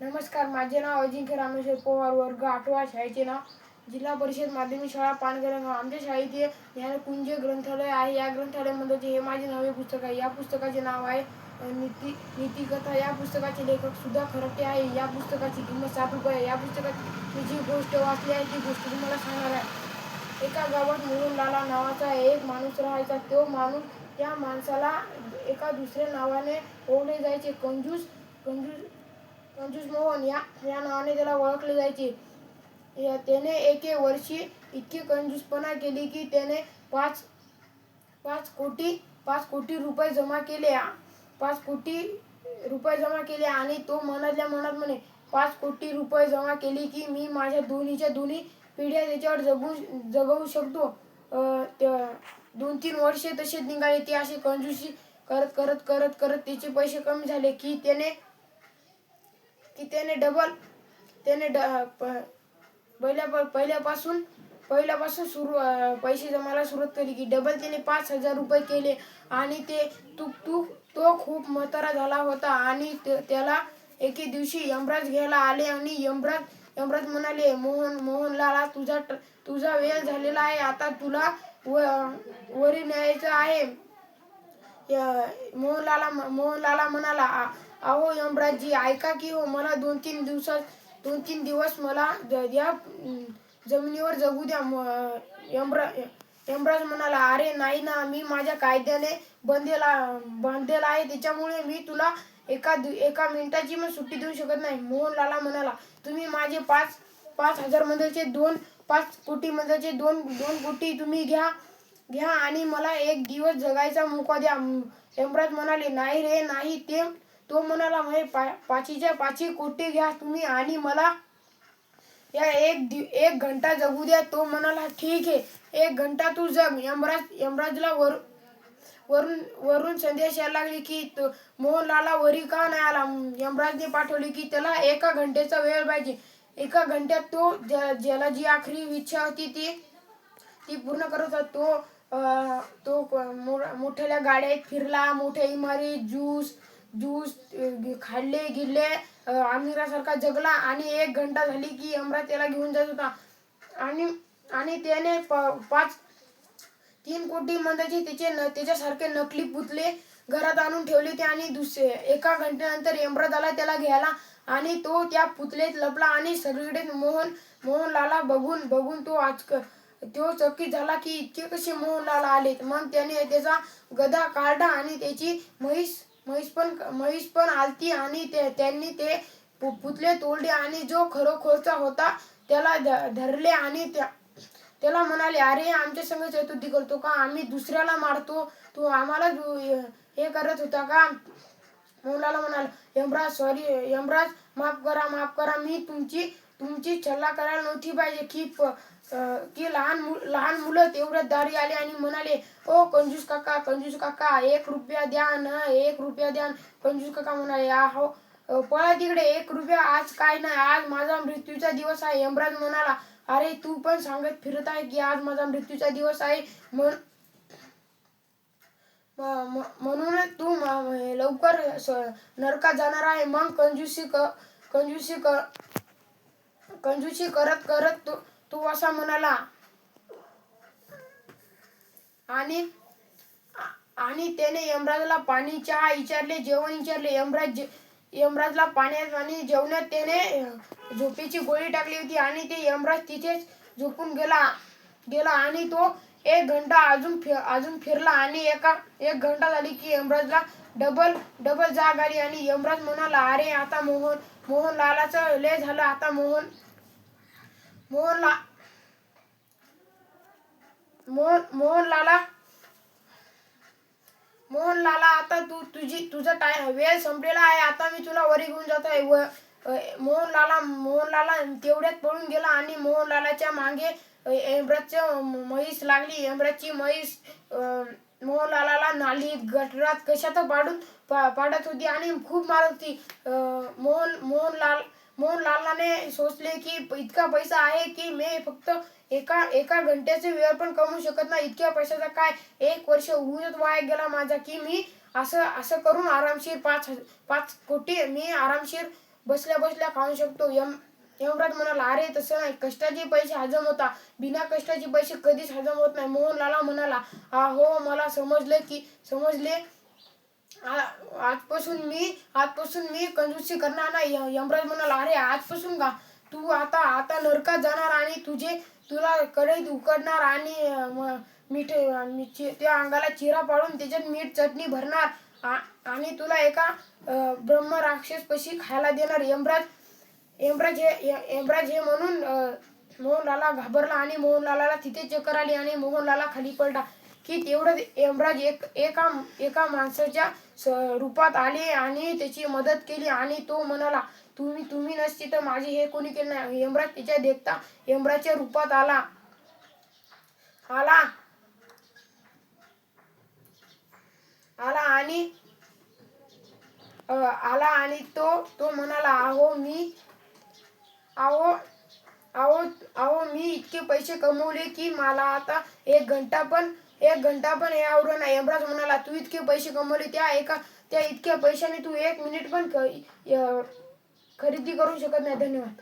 नमस्कार माझे नाव अजिंक्य रामेश्वर पवार वर्ग आठवा शाळेचे नाव. जिल्हा परिषद माध्यमिक शाळा पानगरंगाव. आमच्या शाळेचे ज्ञानकुंज ग्रंथालय आहे. या ग्रंथालयामध्ये हे माझे नवे पुस्तक आहे. या पुस्तकाचे नाव आहे नीती नीतिकथा. या पुस्तकाचे लेखक सुद्धा खरटे आहे. या पुस्तकाची किंमत सात रुपये या पुस्तकात मी जी गोष्ट वाचली आहे ती गोष्ट तुम्हाला सांगणार आहे. एका गावात मोहन लाला नावाचा एक माणूस राहायचा. तो माणूस त्या माणसाला एका दुसऱ्या नावाने ओळखले जायचे. कंजूस कंजूस कंजूस मोहन या या नावाने त्याला ओळखले जायचे. त्याने एके वर्षी इतकी कंजूसपणा केली की त्याने पाच पाच कोटी पाच कोटी रुपये जमा केले. पाच कोटी रुपये जमा केले आणि तो मनातल्या मनात म्हणे पाच कोटी रुपये जमा केली की मी माझ्या दोन्हीच्या दोन्ही पिढ्या त्याच्यावर जगू जगवू शकतो. दोन तीन वर्षे तसेच निघाले. ते असे कंजूसी करत करत करत करत त्याचे पैसे कमी झाले की त्याने की त्याने डबल त्याने ड पहिल्या पहिल्यापासून पहिल्यापासून सुरू पैसे जमायला सुरुवात केली की डबल त्याने पाच हजार रुपये केले. आणि ते तू तू तो खूप म्हातारा झाला होता आणि त्याला एके दिवशी यमराज घ्यायला आले आणि यमराज यमराज म्हणाले मोहन मोहनलाला तुझा तुझा वेळ झालेला आहे. आता तुला व वरी न्यायचं आहे. मोहनलाला मोहनलाला म्हणाला अहो यमराजजी ऐका की हो मला दोन तीन दिवसात दोन तीन दिवस मला या जमिनीवर जगू द्या म- यमरा यमराज म्हणाला अरे नाही ना मी माझ्या कायद्याने बंदेला बांधलेला आहे त्याच्यामुळे मी तुला एका दि- एका मिनिटाची पण सुट्टी देऊ शकत नाही. मोहनलाला म्हणाला तुम्ही माझे पाच पाच हजार मधलचे दोन पाच कोटी मधलचे दोन दोन कोटी तुम्ही घ्या घ्या आणि मला एक दिवस जगायचा मोका द्या. यमराज म्हणाले नाही रे नाही ते तो म्हणाला म्हणजे पा पाचीच्या पाची कोटी घ्या तुम्ही आणि मला या एक दि एक घंटा जगू द्या. तो म्हणाला ठीक आहे एक घंटा तू जग. यमराज यमराजला वर वरून वरून संदेश यायला लागली की तो- मोहनलाला वरी का नाही आला? यमराजने पाठवली की त्याला एका घंटेचा वेळ पाहिजे. एका घंट्यात तो ज्या- ज्याला जी आखरी इच्छा होती ती ती पूर्ण करत होता. तो आ, तो मो- मोठ्या गाड्यात फिरला मोठ्या इमारी ज्यूस ज्यूस खाल्ले गिल्ले अं, आमिरासारखा जगला आणि एक घंटा झाली की यमराज त्याला घेऊन जात होता. आणि आणि त्याने प- पाच तीन कोटी मंदाचे त्याचे न त्याच्यासारखे नकली पुतले घरात आणून ठेवले होते आणि दुसरे एका घंट्यानंतर यमराज आला त्याला घ्यायला आणि तो त्या पुतलेत लपला आणि सगळीकडे मोहन मोहनलाला बघून बघून तो आज तो चकित झाला की इतके कसे मोहनलाला आलेत. मग त्याने त्याचा गदा काढला आणि त्याची म्हैस म्हैस पण म्हैस पण आलती आणि ते- त्यांनी ते पुतले तोडले आणि जो खरोखरचा होता त्याला धरले आणि त्या त्याला म्हणाले अरे आमच्या संग चतुर्थी करतो का? आम्ही दुसऱ्याला मारतो. तू आम्हाला हे करत होता का? मुलाला म्हणाल यमराज सॉरी यमराज माफ करा माफ करा. मी तुमची तुमची छल्ला करायला नव्हती पाहिजे. की की लहान मु लहान मुलं तेवढ्यात दारी आले आणि म्हणाले ओ कंजूस काका कंजूस काका एक रुपया द्या न एक रुपया द्या कंजूस काका म्हणाले आहो पळा तिकडे एक रुपया आज काय नाही आज माझा मृत्यूचा दिवस आहे. यमराज म्हणाला अरे तू पण सांगत फिरत आहे की आज माझा मृत्यूचा दिवस आहे म्हण म्हणूनच तू लवकर नरकात जाणार आहे. मग कंजूसी क कंजूसी क कंजूसी करत करत तू तू असा म्हणाला. आणि आणि त्याने यमराजला पाणी चहा विचारले जेवण विचारले यमराज यमराजला पाण्यात आणि जेवणात त्याने झोपेची गोळी टाकली होती आणि ते यमराज तिथेच झोपून गेला गेला आणि तो एक घंटा अजून फिर अजून फिरला आणि एका एक घंटा झाली की यमराजला डबल डबल जाग आली आणि यमराज म्हणाला अरे आता मोहन मोहन लालाचं लय झालं आता मोहन मोहनला मोहन मोहनलाला मोहनलाला आता तू तुझी तुझा टाय वेळ संपलेला आहे. आता मी तुला वरी घेऊन जात. आहे व मोहनलाला मोहनलाला तेवढ्यात पळून गेला आणि मोहनलालाच्या मागे अ, म्हैस लागली. यमराजची म्हैस मोहनलाला नाली नालीत गटरात कशात पाडून पा पाडत होती आणि खूप मारत होती. मोहन मोहनलाल मोहनलालाने सोचले की इतका पैसा आहे की मी फक्त एका एका घंट्याचे वेळ पण कमवू शकत नाही. इतक्या पैशाचा काय? एक वर्ष ऊनच वाया गेला माझा की मी असं असं करून आरामशीर पाच पाच कोटी मी आरामशीर बसल्या बसल्या खाऊ शकतो. यम यमराज म्हणाला अरे तसं नाही. कष्टाचे पैसे हजम होता. बिना कष्टाचे पैसे कधीच हजम होत नाही. मोहनलाला म्हणाला हो मला समजले की समजले आजपासून मी आजपासून मी कंजूसी करणार नाही य- यमराज म्हणाला अरे आजपासून का? तू आता आता नरकात जाणार आणि तुझे तुला कढईत उकडणार आणि मीठ मी- त्या अंगाला चिरा पाडून त्याच्यात मीठ चटणी भरणार आ- आणि तुला एका ब्रह्म राक्षस पशी खायला देणार. यमराज यमराज हे यमराज हे म्हणून मोहनलाला घाबरला आणि मोहनलाला तिथे चक्कर आली आणि मोहनलाला खाली पडला. की तेवढं यमराज एक एका एका माणसाच्या रूपात आले आणि त्याची मदत केली आणि तो म्हणाला तुम्ही तुम्ही नसते तर माझे हे कोणी केलं नाही. यमराज त्याच्या देखता यमराजच्या रूपात आला. आला. आला आणि आला आणि तो तो म्हणाला अहो मी अहो अहो अहो मी इतके पैसे कमवले की मला आता एक घंटा पण एक घंटा पण हे आवडलं नाही. यमराज म्हणाला तू इतके पैसे कमवले त्या एका त्या इतक्या पैशाने तू एक मिनिट पण खरेदी करू शकत नाही. धन्यवाद.